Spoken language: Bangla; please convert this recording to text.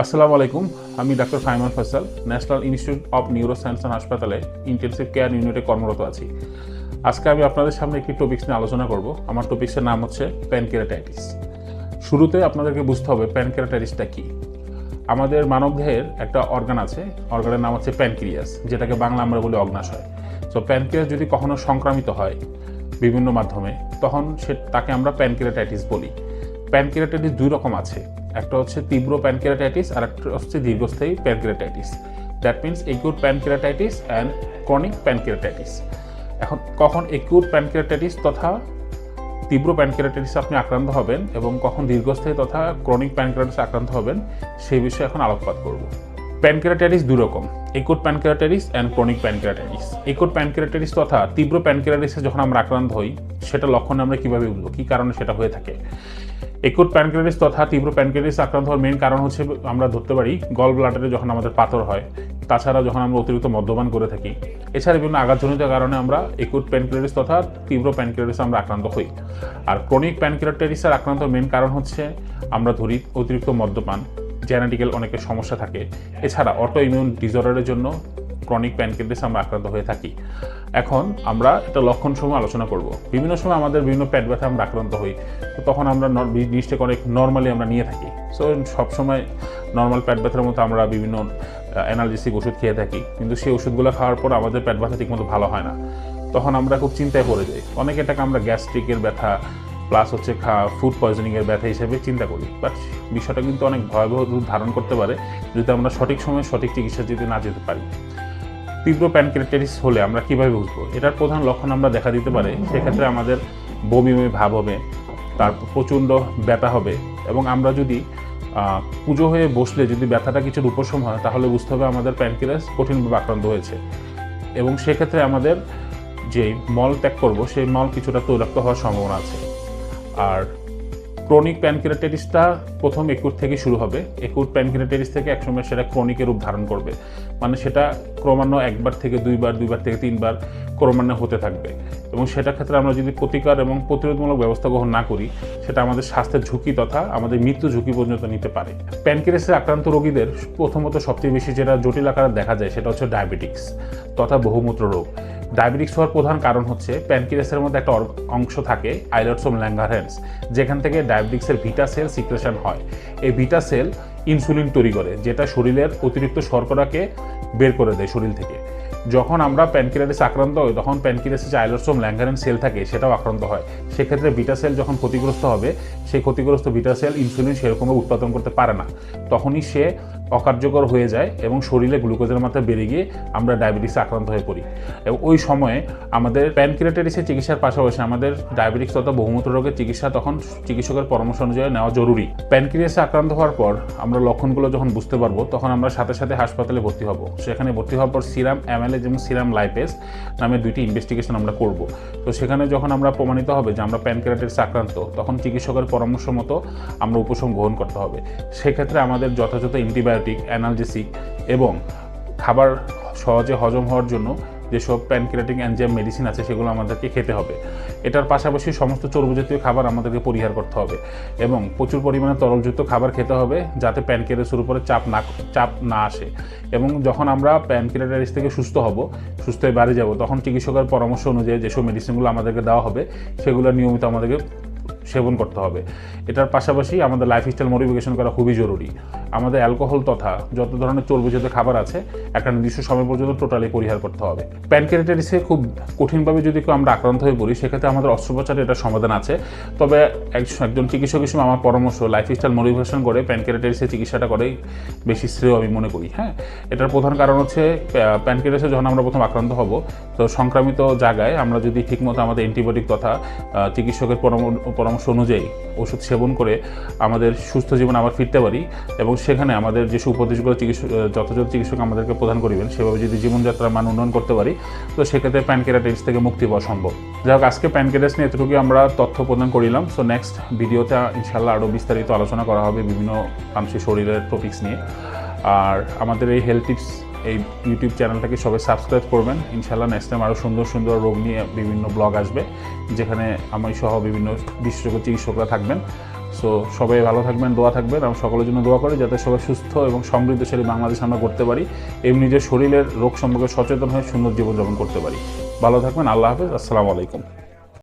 আসসালামু আলাইকুম, আমি doctor Faiman Faisal, national institute of neuroscience and হাসপাতালে ইন্টেনসিভ কেয়ার ইউনিটে কর্মরত আছি। আজকে আমি আপনাদের সামনে একটি টপিক্স নিয়ে আলোচনা করব। আমার টপিক্সের নাম হচ্ছে প্যানকেরাটাইটিস শুরুতে আপনাদেরকে বুঝতে হবে প্যানকেরাটাইটিসটা কী। আমাদের মানবদেহের একটা অর্গান আছে অর্গানের নাম হচ্ছে প্যানক্রিয়াস যেটাকে বাংলা আমরা বলি অগ্নাশয়। সো প্যানক্রিয়াস যদি কখনো সংক্রামিত হয় বিভিন্ন মাধ্যমে, তখন সে তাকে আমরা প্যানকেরাটাইটিস বলি। প্যানকেরাটাইটিস দুই রকম আছে। একটা হচ্ছে তীব্র প্যানকেরাটাইটিস আর একটা হচ্ছে দীর্ঘস্থায়ী pancreatitis that means acute pancreatitis and chronic pancreatitis এখন কখন একিউট প্যানকেরাটাইটিস তথা তীব্র প্যানকেরাটাইটিস আপনি আক্রান্ত হবেন এবং কখন দীর্ঘস্থায়ী তথা ক্রনিক প্যানকেরাটাইটিস আক্রান্ত হবেন, সেই বিষয়ে এখন আলোকপাত করব। প্যানকেরাটাইটিস দুই রকম acute pancreatitis and chronic pancreatitis acute pancreatitis তথা তীব্র প্যানকেরাটাইসে যখন আমরা আক্রান্ত হই, সেটা লক্ষণ আমরা কীভাবে বুঝব? কী কারণে সেটা হয়ে থাকে? একুট প্যানক্রিয়াটিস তথা তীব্র প্যানক্রিয়াটিস আক্রান্ত হওয়ার মেন কারণ হচ্ছে আমরা ধরতে পারি গল ব্লাডারে যখন আমাদের পাথর হয়, তাছাড়া যখন আমরা অতিরিক্ত মদ্যপান করে থাকি। এছাড়া বিভিন্ন আঘাতজনিত কারণে আমরা একুট প্যানক্রিয়াটিস তথা তীব্র প্যানক্রিয়াটিস আমরা আক্রান্ত হই। আর ক্রনিক প্যানক্রিয়াটাইটিসের আক্রান্ত মেন কারণ হচ্ছে আমরা ধরি অতিরিক্ত মদ্যপান জেনেটিক্যাল অনেকের সমস্যা থাকে। এছাড়া অটো ইমিউন ডিসঅর্ডারের জন্য ক্রনিক প্যানক্রিয়াটিস আমরা আক্রান্ত হয়ে থাকি। এখন আমরা একটা লক্ষণ সময় আলোচনা করব। বিভিন্ন সময় আমাদের বিভিন্ন পেট ব্যথা আমরা আক্রান্ত হই। তো তখন আমরা জিনিসটাকে অনেক নর্মালি আমরা নিয়ে থাকি। সো সবসময় নর্মাল পেট ব্যথার মতো আমরা বিভিন্ন অ্যানালজেসিক ওষুধ খেয়ে থাকি। কিন্তু সেই ওষুধগুলো খাওয়ার পর আমাদের পেট ব্যথা ঠিকমতো ভালো হয় না। তখন আমরা খুব চিন্তায় পড়ে যাই। অনেক এটাকে আমরা গ্যাস্ট্রিকের ব্যথা প্লাস হচ্ছে খা ফুড পয়জনিংয়ের ব্যথা হিসেবে চিন্তা করি। বাট বিষয়টা কিন্তু অনেক ভয়াবহ রূপ ধারণ করতে পারে। যদি আমরা সঠিক সময়ে সঠিক চিকিৎসা যদি না যেতে পারি। তীব্র প্যানক্রিয়াটাইটিস হলে আমরা কীভাবে বুঝব? এটার প্রধান লক্ষণ আমরা দেখা দিতে পারে, সেক্ষেত্রে আমাদের বমি বমি ভাব হবে, তার প্রচণ্ড ব্যথা হবে এবং আমরা যদি পুজো হয়ে বসলে, যদি ব্যথাটা কিছুর উপশম হয়, তাহলে বুঝতে হবে আমাদের প্যানক্রিয়াস কঠিনভাবে আক্রান্ত হয়েছে। এবং সেক্ষেত্রে আমাদের যে মল ত্যাগ করব, সেই মল কিছুটা তৈলাক্ত হওয়ার সম্ভাবনা আছে। আর ক্রনিক প্যানক্রিয়াটাইটিসটা প্রথম একুট থেকে শুরু হবে। একুট প্যানক্রিয়াটাইটিস থেকে একসময় সেটা ক্রনিকের রূপ ধারণ করবে। মানে সেটা ক্রমান্বয়ে একবার থেকে দুইবার দুইবার থেকে তিনবার ক্রমান্বয়ে হতে থাকবে। এবং সেটার ক্ষেত্রে আমরা যদি প্রতিকার এবং প্রতিরোধমূলক ব্যবস্থা গ্রহণ না করি, সেটা আমাদের স্বাস্থ্যের ঝুঁকি তথা আমাদের মৃত্যু ঝুঁকি পর্যন্ত নিতে পারে। প্যানক্রিয়াসের আক্রান্ত রোগীদের প্রথমত সবচেয়ে বেশি যেটা জটিল আকারে দেখা যায়, সেটা হচ্ছে ডায়াবেটিক্স তথা বহুমূত্র রোগ। ডায়াবেটিক্স হওয়ার প্রধান কারণ হচ্ছে প্যানক্রিয়াসের মধ্যে একটা অংশ থাকে আইলটসোম ল্যাঙ্গারহ্যান্স যেখান থেকে ডায়াবেটিক্সের ভিটা সেল সিক্রেশন হয়। এই ভিটা সেল ইনসুলিন তৈরি করে, যেটা শরীরের অতিরিক্ত শর্করাকে বের করে দেয় শরীর থেকে। যখন আমরা প্যানক্রিয়াটিস আক্রান্ত হই, তখন প্যানক্রিয়াসে যে আইলোসোম, ল্যাঙ্গারেন সেল থাকে, সেটাও আক্রান্ত হয়। সেক্ষেত্রে বিটা সেল যখন ক্ষতিগ্রস্ত হবে, সেই ক্ষতিগ্রস্ত বিটা সেল ইনসুলিন সেরকমভাবে উৎপাদন করতে পারে না। তখনই সে অকার্যকর হয়ে যায় এবং শরীরে গ্লুকোজের মাত্রা বেড়ে গিয়ে আমরা ডায়াবেটিসে আক্রান্ত হয়ে পড়ি। এবং ওই সময়ে আমাদের প্যানক্রিয়াটাইটিসের চিকিৎসার পাশাপাশি আমাদের ডায়াবেটিক্স তথা বহুমূত্র রোগের চিকিৎসা তখন চিকিৎসকের পরামর্শ অনুযায়ী নেওয়া জরুরি। প্যানক্রিয়াসে আক্রান্ত হওয়ার পর আমরা লক্ষণগুলো যখন বুঝতে পারব, তখন আমরা সাথে সাথে হাসপাতালে ভর্তি হব। সেখানে ভর্তি হওয়ার পর সিরাম অ্যামেলেজ এবং সিরাম লাইপেস নামে দুইটি ইনভেস্টিগেশন আমরা করব। তো সেখানে যখন আমরা প্রমাণিত হবে যে আমরা প্যানক্রিয়াটাইটিস আক্রান্ত, তখন চিকিৎসকের পরামর্শ মতো আমরা উপশম গ্রহণ করতে হবে। সেক্ষেত্রে আমাদের যথাযথ অ্যান্টিবায়োটিক অ্যানালজেসিক এবং খাবার সহজে হজম হওয়ার জন্য যেসব প্যানক্রিয়াটিক যে মেডিসিন আছে, সেগুলো আমাদেরকে খেতে হবে। এটার পাশাপাশি সমস্ত চর্বজাতীয় খাবার আমাদেরকে পরিহার করতে হবে এবং প্রচুর পরিমাণে তরলযুক্ত খাবার খেতে হবে যাতে প্যানক্রিয়াসের উপরে চাপ না চাপ না আসে। এবং যখন আমরা প্যানক্রিয়াটাইটিস থেকে সুস্থ হব, সুস্থ হয়ে বাড়ি যাব, তখন চিকিৎসকের পরামর্শ অনুযায়ী যেসব মেডিসিনগুলো আমাদেরকে দেওয়া হবে, সেগুলো নিয়মিত আমাদেরকে সেবন করতে হবে। এটার পাশাপাশি আমাদের লাইফস্টাইল মডিফিকেশন করা খুবই জরুরি। আমাদের অ্যালকোহল তথা যত ধরনের চর্বিজাত খাবার আছে, একটা নির্দিষ্ট সময় পর্যন্ত টোটালি পরিহার করতে হবে। প্যানক্রিয়াটাইটিসে খুব কঠিনভাবে যদি কেউ আমরা আক্রান্ত হয়ে পড়ি, সেক্ষেত্রে আমাদের অস্ত্রোপচারের এটা সমাধান আছে। তবে এক- একজন চিকিৎসক হিসেবে আমার পরামর্শ লাইফস্টাইল মডিফিকেশন করে প্যানক্রিয়াটাইটিসের চিকিৎসাটা করেই বেশি শ্রেয় আমি মনে করি হ্যাঁ? এটার প্রধান কারণ হচ্ছে প্যানক্রিয়াটাইসে যখন আমরা প্রথম আক্রান্ত হব, তো সংক্রামিত জায়গায় আমরা যদি ঠিকমতো আমাদের অ্যান্টিবায়োটিক তথা চিকিৎসকের পরাম- পরামর্শ অনুযায়ী ওষুধ সেবন করে আমাদের সুস্থ জীবন আবার ফিরতে পারি এবং সেখানে আমাদের যেসব উপদেশগুলো চিকিৎসক যথাযথ চিকিৎসক আমাদেরকে প্রদান করিবেন, সেভাবে যদি জীবনযাত্রার মান উন্নয়ন করতে পারি, তো সেক্ষেত্রে প্যানকেরাটাইটিস থেকে মুক্তি পাওয়া সম্ভব। যাই হোক, আজকে প্যানকেরাস নিয়ে এতটুকু আমরা তথ্য প্রদান করিলাম। সো নেক্সট ভিডিওতে ইনশাল্লাহ আরও বিস্তারিত আলোচনা করা হবে বিভিন্ন মানুষের শরীরের টপিক্স নিয়ে। আর আমাদের এই হেলথ টিপস এই ইউটিউব চ্যানেলটাকে সবাই সাবস্ক্রাইব করবেন। ইনশাল্লাহ নেক্সট টাইম আরও সুন্দর সুন্দর রোগ নিয়ে বিভিন্ন ব্লগ আসবে, যেখানে আমি সহ বিভিন্ন বিশেষজ্ঞ চিকিৎসকরা থাকবেন। সো সবাই ভালো থাকবেন, দোয়া থাকবেন। আমি সকলের জন্য দোয়া করি যাতে সবাই সুস্থ এবং সমৃদ্ধশালী বাংলাদেশ আমরা করতে পারি। এবং নিজের শরীরের রোগ সম্পর্কে সচেতন হয়ে সুন্দর জীবনযাপন করতে পারি। ভালো থাকবেন, আল্লাহ হাফেজ, আসসালামু আলাইকুম।